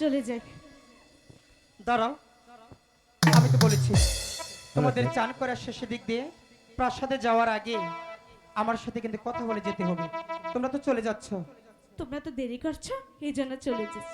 চলে যাই দাঁড়াও। আমি তো বলেছি তোমাদের চান করার শেষের দিক দিয়ে প্রাসাদে যাওয়ার আগে আমার সাথে কিন্তু কথা বলে যেতে হবে। তোমরা তো চলে যাচ্ছ। তোমরা তো দেরি করছ এই জন্য চলে যাচ্ছ।